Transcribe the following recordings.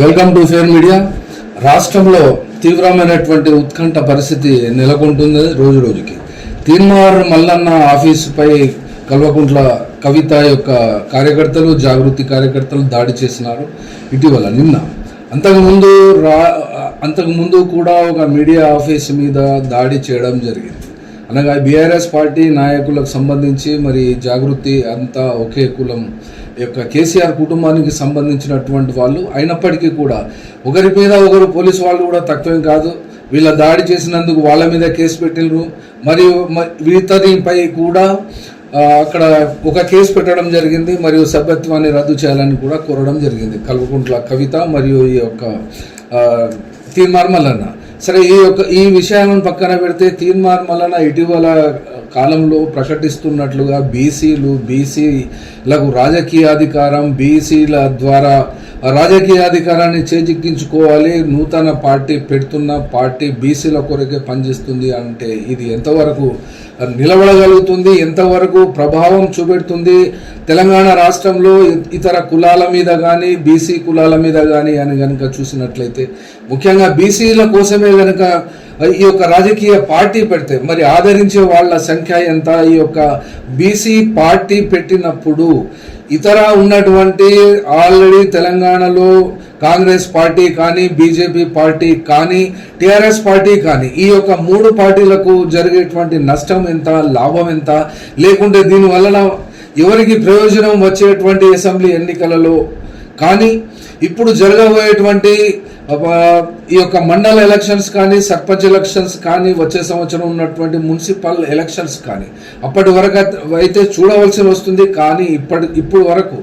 Welcome to fair media. రాష్ట్రంలో తీవ్రమైనటువంటి ఉత్కంఠ పరిస్థితి నెలకొంటుంది రోజు రోజుకి. తీన్మార్ మల్లన్న ఆఫీసుపై కల్వకుంట్ల కవిత యొక్క కార్యకర్తలు జాగృతి కార్యకర్తలు దాడి చేసినారు. ఇటీవల నిన్న. అంతకుముందు రా అంతకుముందు కూడా ఒక మీడియా ఆఫీస్ మీద దాడి చేయడం జరిగింది. అనగా బీఆర్ఎస్ పార్టీ నాయకులకు సంబంధించి మరి జాగృతి అంతా ఒకే కులం యొక్క కేసీఆర్ కుటుంబానికి సంబంధించినటువంటి వాళ్ళు అయినప్పటికీ కూడా ఒకరి మీద ఒకరు పోలీసు వాళ్ళు కూడా తక్కువేం కాదు. వీళ్ళ దాడి చేసినందుకు వాళ్ళ మీద కేసు పెట్టినరు మరియు వీతనిపై కూడా అక్కడ ఒక కేసు పెట్టడం జరిగింది. మరియు సభ్యత్వాన్ని రద్దు చేయాలని కూడా కోరడం జరిగింది. కల్వకుంట్ల కవిత మరియు ఈ యొక్క ఆ, సరే ఈ యొక్క ఈ విషయాలను పక్కన పెడితే తీర్మాన్ వలన ఇటీవల కాలంలో ప్రకటిస్తున్నట్లుగా బీసీలు బీసీలకు రాజకీయాధికారం బీసీల ద్వారా రాజకీయాధికారాన్ని చేజిక్కించుకోవాలి నూతన పార్టీ పెడుతున్న పార్టీ బీసీల కొరకే పనిచేస్తుంది అంటే ఇది ఎంతవరకు నిలబడగలుగుతుంది ఎంతవరకు ప్రభావం చూపెడుతుంది తెలంగాణ రాష్ట్రంలో ఇతర కులాల మీద కానీ బీసీ కులాల మీద కానీ అని కనుక చూసినట్లయితే ముఖ్యంగా బీసీల కోసమే కనుక ఈ యొక్క రాజకీయ పార్టీ పెడితే మరి ఆదరించే వాళ్ళ సంఖ్య ఎంత? ఈ యొక్క బీసీ పార్టీ పెట్టినప్పుడు ఇతర ఉన్నటువంటి ఆల్రెడీ తెలంగాణలో కాంగ్రెస్ పార్టీ కానీ బీజేపీ పార్టీ కానీ టీఆర్ఎస్ పార్టీ కానీ ఈ యొక్క మూడు పార్టీలకు జరిగేటువంటి నష్టం ఎంత లాభం ఎంత? లేకుంటే దీనివలన ఎవరికి ప్రయోజనం వచ్చేటువంటి అసెంబ్లీ ఎన్నికలలో? కానీ ఇప్పుడు జరగబోయేటువంటి ఈ యొక్క మండల ఎలక్షన్స్ కానీ సర్పంచ్ ఎలక్షన్స్ కానీ వచ్చే సంవత్సరం ఉన్నటువంటి మున్సిపల్ ఎలక్షన్స్ కానీ అప్పటి వరకు అయితే- అయితే చూడవలసి వస్తుంది. కానీ ఇప్పటి ఇప్పుడు వరకు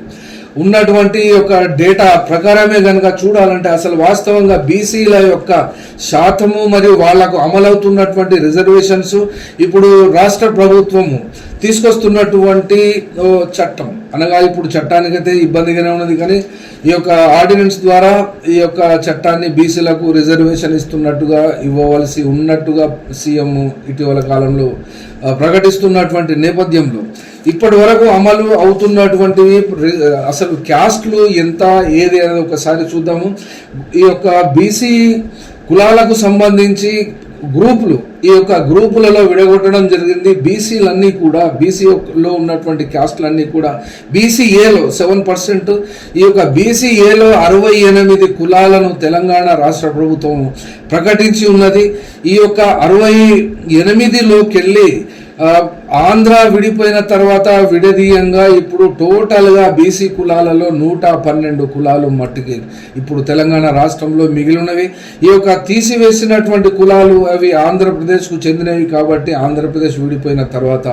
ఉన్నటువంటి యొక్క డేటా ప్రకారమే కనుక చూడాలంటే అసలు వాస్తవంగా బీసీల యొక్క శాతము మరియు వాళ్ళకు అమలవుతున్నటువంటి రిజర్వేషన్స్ ఇప్పుడు రాష్ట్ర ప్రభుత్వము తీసుకొస్తున్నటువంటి చట్టం. అనగా ఇప్పుడు చట్టానికైతే ఇబ్బందిగానే ఉన్నది కానీ ఈ యొక్క ఆర్డినెన్స్ ద్వారా ఈ యొక్క చట్టాన్ని బీసీలకు రిజర్వేషన్ ఇస్తున్నట్టుగా ఇవ్వవలసి ఉన్నట్టుగా సీఎం ఇటీవల కాలంలో ప్రకటిస్తున్నటువంటి నేపథ్యంలో ఇప్పటి వరకు అమలు అవుతున్నటువంటివి అసలు క్యాస్ట్లు ఎంత ఏది అనేది ఒకసారి చూద్దాము. ఈ యొక్క బీసీ కులాలకు సంబంధించి గ్రూపులు ఈ యొక్క గ్రూపులలో విడగొట్టడం జరిగింది. బీసీలన్నీ కూడా బీసీలో ఉన్నటువంటి క్యాస్ట్లన్నీ కూడా బీసీఏలో సెవెన్ పర్సెంట్ ఈ యొక్క బీసీఏలో అరవై ఎనిమిది కులాలను తెలంగాణ రాష్ట్ర ప్రభుత్వం ప్రకటించి ఉన్నది. ఈ యొక్క అరవై ఎనిమిదిలోకి Um. ఆంధ్ర విడిపోయిన తర్వాత విడదీయంగా ఇప్పుడు టోటల్గా బీసీ కులాలలో నూట పన్నెండు కులాలు మట్టికి. ఇప్పుడు తెలంగాణ రాష్ట్రంలో మిగిలినవి. ఈ యొక్క తీసివేసినటువంటి కులాలు అవి ఆంధ్రప్రదేశ్కు చెందినవి కాబట్టి ఆంధ్రప్రదేశ్ విడిపోయిన తర్వాత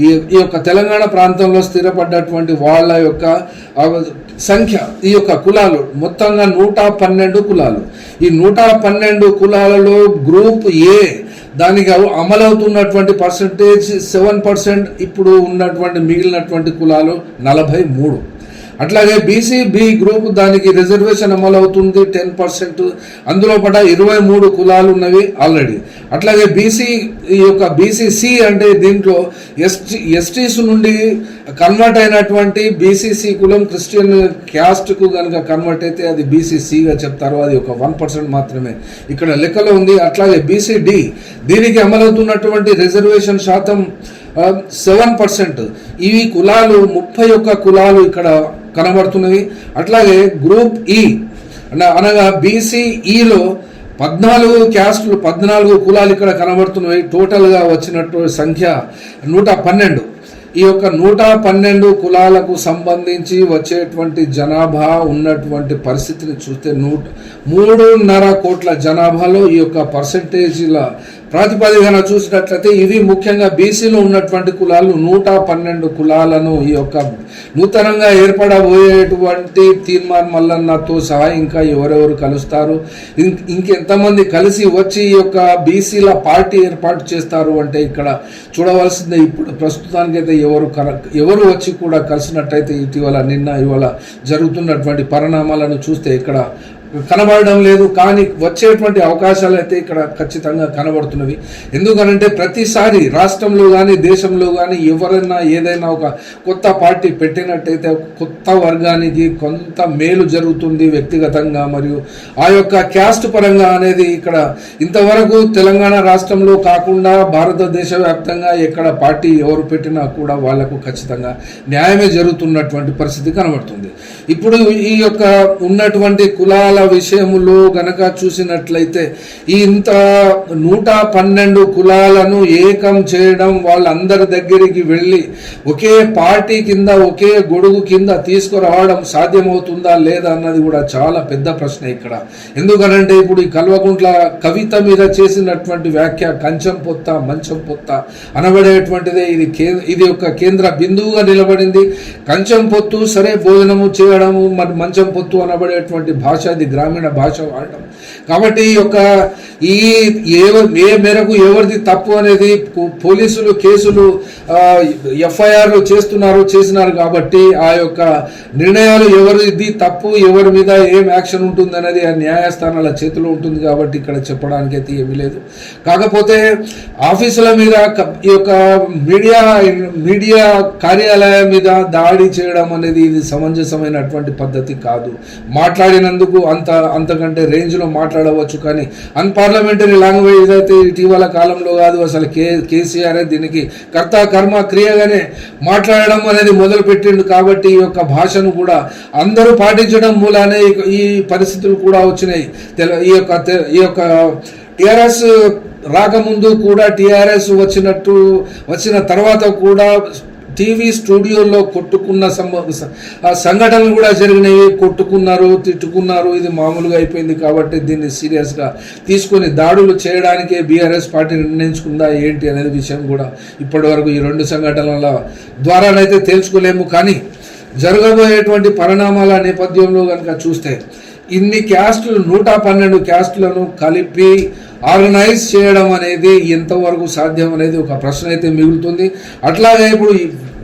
ఈ ఈ యొక్క తెలంగాణ ప్రాంతంలో స్థిరపడ్డటువంటి వాళ్ళ యొక్క సంఖ్య ఈ యొక్క కులాలు మొత్తంగా నూట పన్నెండు కులాలు. ఈ నూట పన్నెండు కులాలలో గ్రూప్ ఏ దానికి అమలవుతున్నటువంటి పర్సంటేజ్ సెవెన్ పర్సెంట్ ఇప్పుడు ఉన్నటువంటి మిగిలినటువంటి కులాలు నలభై మూడు. అట్లాగే బీసీ బి గ్రూప్ దానికి రిజర్వేషన్ అమలవుతుంది టెన్ పర్సెంట్. అందులో పట ఇరవై మూడు కులాలు ఉన్నవి ఆల్రెడీ అట్లాగే బీసీ ఈ యొక్క బీసీసీ అంటే దీంట్లో ఎస్టీ ఎస్టీస్ నుండి కన్వర్ట్ అయినటువంటి బీసీసీ కులం క్రిస్టియన్ క్యాస్ట్కు కనుక కన్వర్ట్ అయితే అది బీసీసీగా చెప్తారు. అది ఒక వన్ పర్సెంట్ మాత్రమే. ఇక్కడ లెక్కలో ఉంది. అట్లాగే బీసీడీ దీనికి అమలవుతున్నటువంటి రిజర్వేషన్ శాతం సెవెన్ పర్సెంట్ ఇవి కులాలు ముప్పై ఒక్క కులాలు ఇక్కడ కనబడుతున్నవి. అట్లాగే గ్రూప్ e, ఈ అనగా బీసీఈలో పద్నాలుగు క్యాస్టులు పద్నాలుగు కులాలు ఇక్కడ కనబడుతున్నవి. టోటల్గా వచ్చినట్టు సంఖ్య నూట పన్నెండు. ఈ యొక్క నూట పన్నెండు కులాలకు సంబంధించి వచ్చేటువంటి జనాభా ఉన్నటువంటి పరిస్థితిని చూస్తే నూట మూడున్నర కోట్ల జనాభాలో ఈ యొక్క పర్సంటేజీల ప్రాతిపదికన చూసినట్లయితే ఇవి ముఖ్యంగా బీసీలో ఉన్నటువంటి కులాలు నూట పన్నెండు కులాలను ఈ యొక్క నూతనంగా ఏర్పడబోయేటువంటి తీర్మాన్ మల్లన్నతో సహా ఇంకా ఎవరెవరు కలుస్తారు? ఇంకెంతమంది కలిసి వచ్చి ఈ యొక్క బీసీల పార్టీ ఏర్పాటు చేస్తారు అంటే ఇక్కడ చూడవలసిందే ఇప్పుడు ప్రస్తుతానికైతే ఎవరు ఎవరు వచ్చి కూడా కలిసినట్టయితే ఇటీవల నిన్న ఇవాళ జరుగుతున్నటువంటి పరిణామాలను చూస్తే ఇక్కడ కనబడడం లేదు కానీ వచ్చేటువంటి అవకాశాలు అయితే ఇక్కడ ఖచ్చితంగా కనబడుతున్నవి. ఎందుకనంటే ప్రతిసారి రాష్ట్రంలో కానీ దేశంలో కానీ ఎవరైనా ఏదైనా ఒక కొత్త పార్టీ పెట్టినట్టయితే కొత్త వర్గానికి కొంత మేలు జరుగుతుంది వ్యక్తిగతంగా మరియు ఆ యొక్క క్యాస్ట్ పరంగా అనేది ఇక్కడ ఇంతవరకు తెలంగాణ రాష్ట్రంలో కాకుండా భారతదేశ వ్యాప్తంగా ఎక్కడ పార్టీ ఎవరు పెట్టినా కూడా వాళ్ళకు ఖచ్చితంగా న్యాయమే జరుగుతున్నటువంటి పరిస్థితి కనబడుతుంది. ఇప్పుడు ఈ యొక్క ఉన్నటువంటి కులాల విషయంలో గనక చూసినట్లయితే ఇంత నూట పన్నెండు కులాలను ఏకం చేయడం వాళ్ళందరి దగ్గరికి వెళ్ళి ఒకే పార్టీ కింద ఒకే గొడుగు కింద తీసుకురావడం సాధ్యమవుతుందా లేదా అన్నది కూడా చాలా పెద్ద ప్రశ్న ఇక్కడ. ఎందుకనంటే ఇప్పుడు ఈ కల్వకుంట్ల కవిత మీద చేసినటువంటి వ్యాఖ్య కంచం పొత్త మంచం పొత్త అనబడేటువంటిదే. ఇది కే ఇది ఒక కేంద్ర బిందువుగా నిలబడింది. కంచం పొత్తు సరే భోజనము చేయ చేయడము మంచం పొత్తు అనబడేటువంటి భాష ఇది గ్రామీణ భాష వాడటం. కాబట్టి ఈ యొక్క ఈ ఏ ఏ మేరకు ఎవరిది తప్పు అనేది పో- పోలీసులు కేసులు ఎఫ్ఐఆర్లు చేస్తున్నారు చేసినారు కాబట్టి ఆ యొక్క నిర్ణయాలు ఎవరిది తప్పు ఎవరి మీద ఏం యాక్షన్ ఉంటుంది అనేది ఆ న్యాయస్థానాల చేతిలో ఉంటుంది కాబట్టి ఇక్కడ చెప్పడానికి అయితే ఏమీ లేదు. కాకపోతే ఆఫీసుల మీద ఈ యొక్క మీడియా మీడియా కార్యాలయం మీద దాడి చేయడం అనేది ఇది సమంజసమైన సమంజసమైనటువంటి పద్ధతి కాదు. మాట్లాడినందుకు అంత అంతకంటే రేంజ్లో మాట్లాడవచ్చు కానీ అన్పార్లమెంటరీ లాంగ్వేజ్ అయితే ఇటీవల కాలంలో కాదు అసలు కే కేసీఆర్ దీనికి కర్త కర్మ క్రియగానే మాట్లాడడం అనేది మొదలుపెట్టిండు కాబట్టి ఈ యొక్క భాషను కూడా అందరూ పాటించడం మూలానే ఈ- పరిస్థితులు కూడా వచ్చినాయి. తెల- ఈ యొక్క ఈ యొక్క టీఆర్ఎస్ రాకముందు కూడా టిఆర్ఎస్ వచ్చినట్టు వచ్చిన తర్వాత కూడా టీవీ స్టూడియోలో కొట్టుకున్న ఆ సంఘటనలు కూడా జరిగినాయి. కొట్టుకున్నారు తిట్టుకున్నారు. ఇది మామూలుగా అయిపోయింది కాబట్టి దీన్ని సీరియస్గా తీసుకొని దాడులు చేయడానికే బీఆర్ఎస్ పార్టీ నిర్ణయించుకుందా ఏంటి అనేది విషయం కూడా ఇప్పటివరకు ఈ రెండు సంఘటనల ద్వారానైతే తెలుసుకోలేము కానీ జరగబోయేటువంటి పరిణామాల నేపథ్యంలో కనుక చూస్తే ఇన్ని క్యాస్టులు నూట పన్నెండు క్యాస్టులను కలిపి ఆర్గనైజ్ చేయడం అనేది ఎంతవరకు సాధ్యం అనేది ఒక ప్రశ్న అయితే మిగులుతుంది. అట్లాగే ఇప్పుడు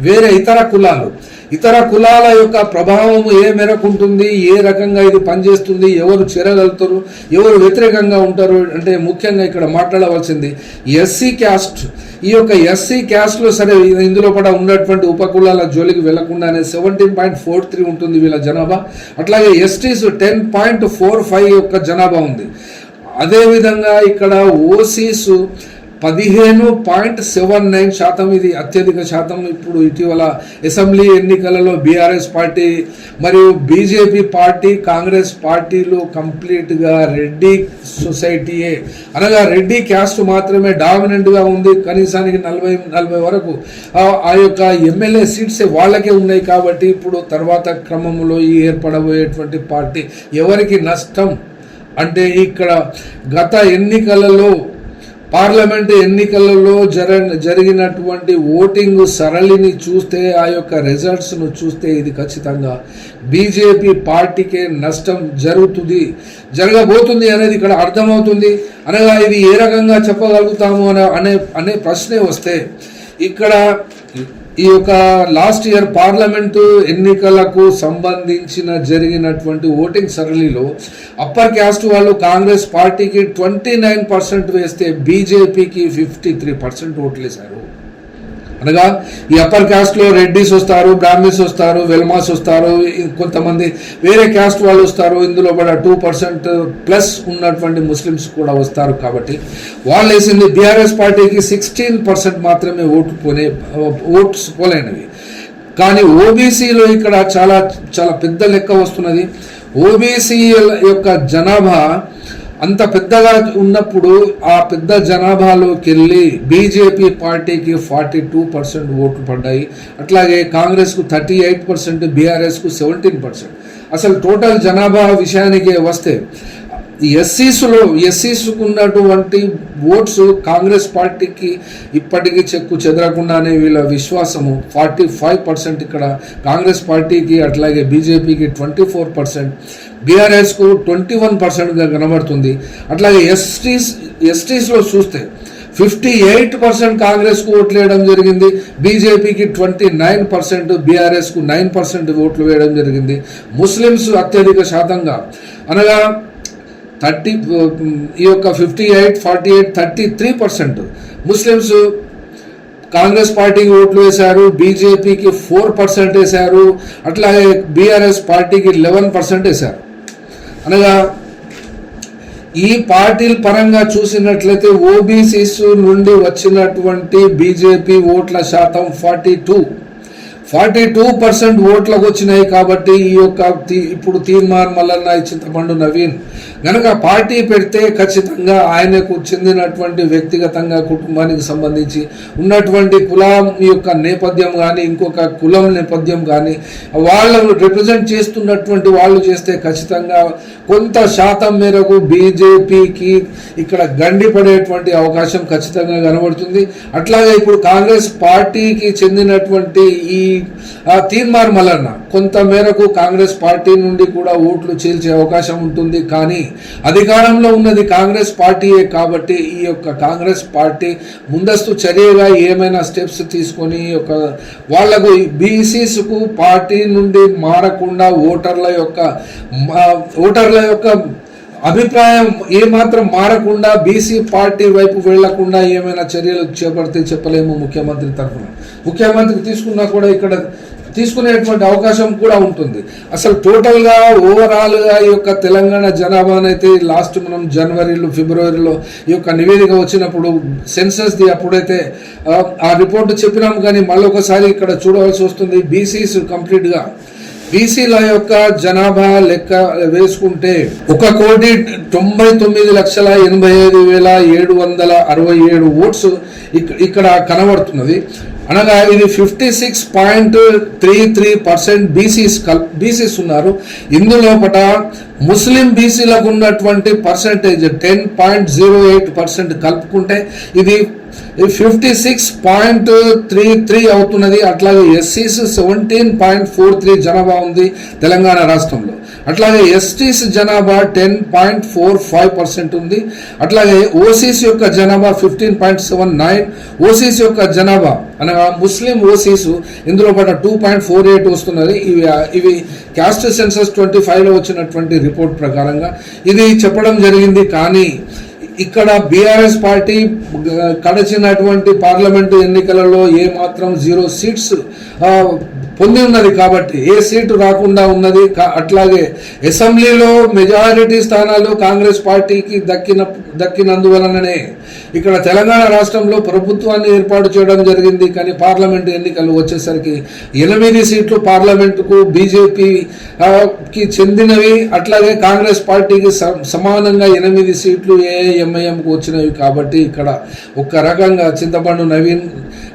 వేరే ఇతర కులాలు ఇతర కులాల యొక్క ప్రభావం ఏ మేరకు ఉంటుంది ఏ రకంగా ఇది పనిచేస్తుంది ఎవరు చేరగలుగుతారు ఎవరు వ్యతిరేకంగా ఉంటారు అంటే ముఖ్యంగా ఇక్కడ మాట్లాడవలసింది ఎస్సీ క్యాస్ట్. ఈ యొక్క ఎస్సీ క్యాస్ట్లో సరే ఇందులో కూడా ఉన్నటువంటి ఉపకులాల జోలికి వెళ్ళకుండానే సెవెంటీన్ పాయింట్ ఫోర్ త్రీ ఉంటుంది వీళ్ళ జనాభా. అట్లాగే STs ten point four five యొక్క జనాభా ఉంది. అదేవిధంగా ఇక్కడ ఓసీస్ పదిహేను పాయింట్ సెవెన్ నైన్ శాతం ఇది అత్యధిక శాతం. ఇప్పుడు ఇటీవల అసెంబ్లీ ఎన్నికలలో బీఆర్ఎస్ పార్టీ మరియు బీజేపీ పార్టీ కాంగ్రెస్ పార్టీలు కంప్లీట్గా రెడ్డి సొసైటీయే. అనగా రెడ్డి క్యాస్ట్ మాత్రమే డామినెంట్గా ఉంది. కనీసానికి నలభై నలభై వరకు ఆ- యొక్క ఎమ్మెల్యే సీట్స్ వాళ్ళకే ఉన్నాయి కాబట్టి ఇప్పుడు తర్వాత క్రమంలో ఈ ఏర్పడబోయేటువంటి పార్టీ ఎవరికి నష్టం అంటే ఇక్కడ గత ఎన్నికలలో పార్లమెంట్ ఎన్నికలలో జర జరిగినటువంటి ఓటింగ్ సరళిని చూస్తే ఆ యొక్క రిజల్ట్స్ను చూస్తే ఇది ఖచ్చితంగా బీజేపీ పార్టీకే నష్టం జరుగుతుంది. జరగబోతుంది అనేది ఇక్కడ అర్థమవుతుంది. అనగా ఇది ఏ రకంగా చెప్పగలుగుతాము అనే అనే అనే ప్రశ్నే వస్తే ఇక్కడ ఈ యొక్క లాస్ట్ ఇయర్ పార్లమెంటు ఎన్నికలకు సంబంధించిన జరిగినటువంటి ఓటింగ్ సరళిలో అప్పర్ క్యాస్ట్ వాళ్ళు కాంగ్రెస్ పార్టీకి ట్వంటీ నైన్ పర్సెంట్ వేస్తే బీజేపీకి ఫిఫ్టీ త్రీ పర్సెంట్ ఓట్లు వేశారు అనగా ఈ అప్పర్ క్యాస్ట్లో రెడ్డిస్ వస్తారు బ్రాహ్మిన్స్ వస్తారు వెల్మాస్ వస్తారు కొంతమంది వేరే క్యాస్ట్ వాళ్ళు వస్తారు ఇందులో కూడా టూ పర్సెంట్ ప్లస్ ఉన్నటువంటి ముస్లిమ్స్ కూడా వస్తారు కాబట్టి వాళ్ళు వేసింది బీఆర్ఎస్ పార్టీకి సిక్స్టీన్ పర్సెంట్ మాత్రమే ఓట్లు పోనే ఓట్స్ పోలేనివి. కానీ ఓబీసీలో ఇక్కడ చాలా చాలా పెద్ద లెక్క వస్తున్నది. ఓబీసీ యొక్క జనాభా అంత పెద్దగా ఉన్నప్పుడు ఆ పెద్ద జనాభాలోకి వెళ్ళి బీజేపీ పార్టీకి ఫార్టీ టూ పర్సెంట్ ఓట్లు పడ్డాయి. అట్లాగే కాంగ్రెస్కు థర్టీ ఎయిట్ పర్సెంట్ బీఆర్ఎస్కు సెవెంటీన్ పర్సెంట్ అసలు టోటల్ జనాభా విషయానికి వస్తే ఎస్సీస్లో ఎస్సీస్కు ఉన్నటువంటి ఓట్స్ కాంగ్రెస్ పార్టీకి ఇప్పటికీ చెక్కు చెదరకుండానే వీళ్ళ విశ్వాసము. ఫార్టీ ఫైవ్ పర్సెంట్ ఇక్కడ కాంగ్రెస్ పార్టీకి అట్లాగే బీజేపీకి ట్వంటీ ఫోర్ పర్సెంట్ బీఆర్ఎస్కు ట్వంటీ వన్ పర్సెంట్గా కనబడుతుంది. అట్లాగే ఎస్టీస్ ఎస్టీస్లో చూస్తే ఫిఫ్టీ ఎయిట్ పర్సెంట్ కాంగ్రెస్కు ఓట్లు వేయడం జరిగింది. బీజేపీకి ట్వంటీ నైన్ పర్సెంట్ బీఆర్ఎస్కు నైన్ పర్సెంట్ ఓట్లు వేయడం జరిగింది. ముస్లిమ్స్ అత్యధిక శాతంగా. అనగా థర్టీ ఈ యొక్క fifty eight forty eight thirty three percent. Muslims Congress పార్టీకి ఓట్లు వేశారు బీజేపీకి ఫోర్ పర్సెంట్ వేశారు అట్లాగే బీఆర్ఎస్ పార్టీకి లెవెన్ పర్సెంట్ వేశారు. అనగా ఈ పార్టీల పరంగా చూసినట్లయితే ఓబీసీస్ నుండి వచ్చినటువంటి బీజేపీ ఓట్ల శాతం forty two. Forty two percent ఓట్లకు వచ్చినాయి కాబట్టి ఈ యొక్క తీ- ఇప్పుడు తీర్మాన్ మల్లన్న చింతపండు నవీన్ గనక పార్టీ పెడితే ఖచ్చితంగా ఆయనకు చెందినటువంటి వ్యక్తిగతంగా కుటుంబానికి సంబంధించి ఉన్నటువంటి కులం యొక్క నేపథ్యం కానీ ఇంకొక కులం నేపథ్యం కానీ వాళ్ళను రిప్రజెంట్ చేస్తున్నటువంటి వాళ్ళు చేస్తే ఖచ్చితంగా కొంత శాతం మేరకు బీజేపీకి ఇక్కడ గండి పడేటువంటి అవకాశం ఖచ్చితంగా కనబడుతుంది. అట్లాగే ఇప్పుడు కాంగ్రెస్ పార్టీకి చెందినటువంటి ఈ తీర్మార్ మల్లన్న కొంత మేరకు కాంగ్రెస్ పార్టీ నుండి కూడా ఓట్లు చీల్చే అవకాశం ఉంటుంది కానీ అధికారంలో ఉన్నది కాంగ్రెస్ పార్టీయే కాబట్టి ఈ యొక్క కాంగ్రెస్ పార్టీ ముందస్తు చర్యగా ఏమైనా స్టెప్స్ తీసుకొని ఒక వాళ్ళకు బీసీస్కు పార్టీ నుండి మారకుండా ఓటర్ల యొక్క మా- ఓటర్ల యొక్క అభిప్రాయం ఏమాత్రం మారకుండా బీసీ పార్టీ వైపు వెళ్ళకుండా ఏమైనా చర్యలు చేపడితే చెప్పలేము ముఖ్యమంత్రి తరఫున. ముఖ్యమంత్రి తీసుకున్నా కూడా ఇక్కడ తీసుకునేటువంటి అవకాశం కూడా ఉంటుంది. అసలు టోటల్గా ఓవరాల్గా ఈ యొక్క తెలంగాణ జనాభానైతే లాస్ట్ మనం జనవరిలో ఫిబ్రవరిలో ఈ యొక్క నివేదిక వచ్చినప్పుడు సెన్సస్ది అప్పుడైతే ఆ, రిపోర్ట్ చెప్పినాం కానీ మళ్ళీ ఒకసారి ఇక్కడ చూడవలసి వస్తుంది బీసీస్ కంప్లీట్గా బీసీల యొక్క జనాభా లెక్క వేసుకుంటే ఒక కోటి తొంభై తొమ్మిది లక్షల ఎనభై ఐదు వేల ఏడు వందల అరవై ఏడు ఓట్స్ ఇక్- ఇక్కడ కనబడుతున్నది. అనగా ఇది fifty six point three three percent BCs కల్ బీసీస్ ఉన్నారు. ఇందులోపట ముస్లిం బీసీలకు ఉన్నటువంటి percentage ten point zero eight percent కలుపుకుంటే ఇది fifty six point three three అవుతున్నది. అట్లాగే ఎస్సీస్ సెవెంటీన్ పాయింట్ ఫోర్ త్రీ జనాభా ఉంది తెలంగాణ రాష్ట్రంలో. అట్లాగే ఎస్టీస్ జనాభా ten point four five percent ఉంది. అట్లాగే ఓసీస్ యొక్క జనాభా fifteen point seven nine OCs యొక్క జనాభా అనగా ముస్లిం ఓసీస్ ఇందులో పాటు టూ పాయింట్ ఫోర్ ఎయిట్ వస్తున్నది. ఇవి ఇవి క్యాస్ట్ సెన్సస్ ట్వంటీ ఫైవ్లో వచ్చినటువంటి రిపోర్ట్ ప్రకారంగా. ఇది చెప్పడం జరిగింది కానీ ఇక్కడ బీఆర్ఎస్ పార్టీ గ- గడిచినటువంటి పార్లమెంటు ఎన్నికలలో ఏ మాత్రం జీరో సీట్స్ పొంది ఉన్నది కాబట్టి ఏ సీటు రాకుండా ఉన్నది కా- అట్లాగే అసెంబ్లీలో మెజారిటీ స్థానాలు కాంగ్రెస్ పార్టీకి దక్కిన దక్కినందువలననే ఇక్కడ తెలంగాణ రాష్ట్రంలో ప్రభుత్వాన్ని ఏర్పాటు చేయడం జరిగింది. కానీ పార్లమెంటు ఎన్నికలు వచ్చేసరికి ఎనిమిది సీట్లు పార్లమెంటుకు బీజేపీకి చెందినవి. అట్లాగే కాంగ్రెస్ పార్టీకి స- సమానంగా ఎనిమిది సీట్లు ఏఐఎంఐఎంకు వచ్చినవి కాబట్టి ఇక్కడ ఒక రకంగా చింతపండు నవీన్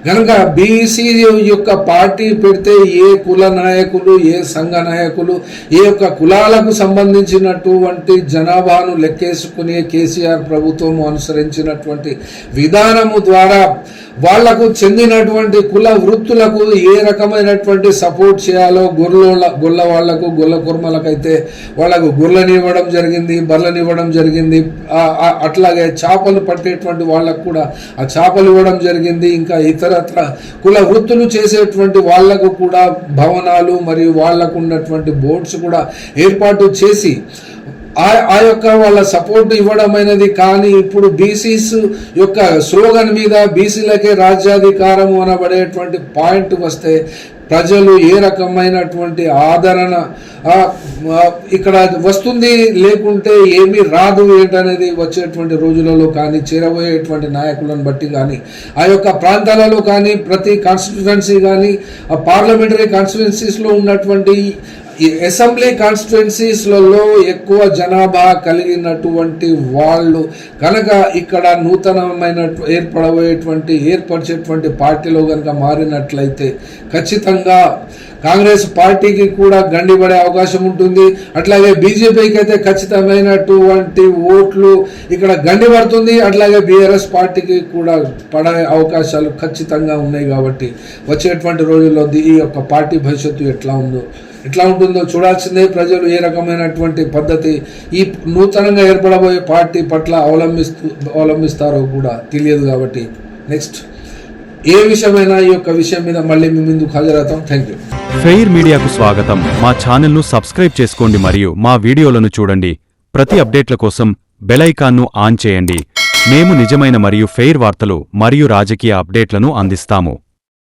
కనుక బీసీ యొక్క పార్టీ పెడితే ఏ కుల నాయకులు ఏ సంఘ నాయకులు ఏ యొక్క కులాలకు సంబంధించినటువంటి జనాభాను లెక్కేసుకునే కేసీఆర్ ప్రభుత్వం అనుసరించినటువంటి విధానము ద్వారా వాళ్ళకు చెందినటువంటి కుల వృత్తులకు ఏ రకమైనటువంటి సపోర్ట్ చేయాలో గొర్రెల గొల్ల వాళ్ళకు గొల్ల కుర్మలకైతే వాళ్ళకు గుర్రనివ్వడం ఇవ్వడం జరిగింది బర్రనివ్వడం జరిగింది. అట్లాగే చేపలు పట్టేటువంటి వాళ్ళకు కూడా ఆ చేపలు ఇవ్వడం జరిగింది. ఇంకా ఇతరత్ర కుల వృత్తులు చేసేటువంటి వాళ్ళకు కూడా భవనాలు మరియు వాళ్ళకు ఉన్నటువంటి బోట్స్ కూడా ఏర్పాటు చేసి ఆ ఆ యొక్క వాళ్ళ సపోర్ట్ ఇవ్వడం అనేది కానీ ఇప్పుడు బీసీస్ యొక్క స్లోగన్ మీద బీసీలకే రాజ్యాధికారం అనబడేటువంటి పాయింట్ వస్తే ప్రజలు ఏ రకమైనటువంటి ఆదరణ ఇక్కడ వస్తుంది లేకుంటే ఏమీ రాదు ఏంటనేది వచ్చేటువంటి రోజులలో కానీ చేరబోయేటువంటి నాయకులను బట్టి కానీ ఆ యొక్క ప్రాంతాలలో కానీ ప్రతి కాన్స్టిట్యువెన్సీ కానీ ఆ పార్లమెంటరీ కాన్స్టిట్యువెన్సీస్లో ఉన్నటువంటి ఈ అసెంబ్లీ కాన్స్టిట్యువెన్సీస్లలో ఎక్కువ జనాభా కలిగినటువంటి వాళ్ళు కనుక ఇక్కడ నూతనమైన ఏర్పడబోయేటువంటి ఏర్పరిచేటువంటి పార్టీలో కనుక మారినట్లయితే ఖచ్చితంగా కాంగ్రెస్ పార్టీకి కూడా గండిపడే అవకాశం ఉంటుంది. అట్లాగే బీజేపీకి అయితే ఖచ్చితమైనటువంటి ఓట్లు ఇక్కడ గండి పడుతుంది. అట్లాగే బీఆర్ఎస్ పార్టీకి కూడా పడే అవకాశాలు ఖచ్చితంగా ఉన్నాయి కాబట్టి వచ్చేటువంటి రోజుల్లో ఈ యొక్క పార్టీ భవిష్యత్తు ఎట్లా ఉందో ఎట్లా ఉంటుందో చూడాల్సిందే. ప్రజలు ఏ రకమైనటువంటి పద్ధతి ఈ నూతనంగా ఏర్పడబోయే పార్టీ పట్ల అవలంబిస్తూ అవలంబిస్తారో కూడా తెలియదు కాబట్టి. నెక్స్ట్ ఏ విషయమైనా ఈ యొక్క విషయం మీద మళ్ళీ మీ ముందుకు హాజరవుతాం. థ్యాంక్ యూ ఫెయిర్ మీడియాకు స్వాగతం. మా ఛానల్ను సబ్స్క్రైబ్ చేసుకోండి మరియు మా వీడియోలను చూడండి. ప్రతి అప్డేట్ల కోసం బెలైకాన్ను ఆన్ చేయండి. మేము నిజమైన మరియు ఫెయిర్ వార్తలు మరియు రాజకీయ అప్డేట్లను అందిస్తాము.